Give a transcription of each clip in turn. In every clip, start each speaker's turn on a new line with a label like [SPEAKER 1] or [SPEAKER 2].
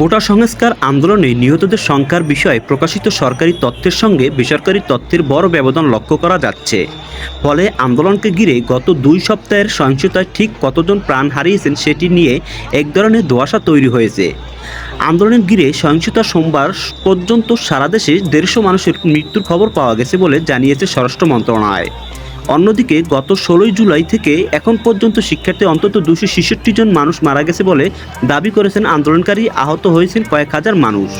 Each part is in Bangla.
[SPEAKER 1] কোটা সংস্কার আন্দোলনে নিহতদের সংখ্যার বিষয়ে প্রকাশিত সরকারি তথ্যের সঙ্গে বেসরকারি তথ্যের বড় ব্যবধান লক্ষ্য করা যাচ্ছে। ফলে আন্দোলনকে ঘিরে গত দুই সপ্তাহের সহিংসতায় ঠিক কতজন প্রাণ হারিয়েছেন সেটি নিয়ে এক ধরনের ধোঁয়াশা তৈরি হয়েছে। আন্দোলনের ঘিরে সহিংসতা সোমবার পর্যন্ত সারা দেশে দেড়শো মানুষের মৃত্যুর খবর পাওয়া গেছে বলে জানিয়েছে স্বরাষ্ট্র মন্ত্রণালয়। অন্যদিকে গত ষোলোই জুলাই থেকে এখন পর্যন্ত শিক্ষার্থী অন্তত দুশো জন মানুষ মারা গেছে বলে দাবি করেছেন আন্দোলনকারী, আহত হয়েছেন কয়েক হাজার মানুষ।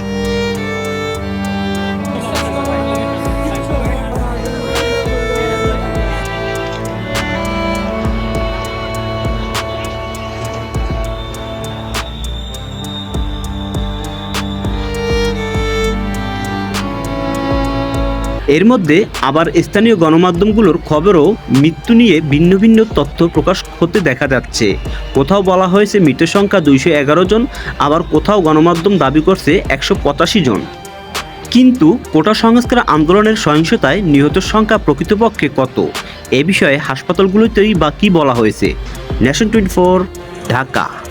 [SPEAKER 1] এর মধ্যে আবার স্থানীয় গণমাধ্যমগুলোর খবরও মৃত্যু নিয়ে ভিন্ন ভিন্ন তথ্য প্রকাশ হতে দেখা যাচ্ছে। কোথাও বলা হয়েছে মৃতের সংখ্যা দুইশো এগারো জন, আবার কোথাও গণমাধ্যম দাবি করছে একশো পঁচাশি জন। কিন্তু কোটা সংস্কার আন্দোলনের সহিংসতায় নিহতের সংখ্যা প্রকৃতপক্ষে কত? এ বিষয়ে হাসপাতালগুলোতেই বা কী বলা হয়েছে? Nation twenty four Dhaka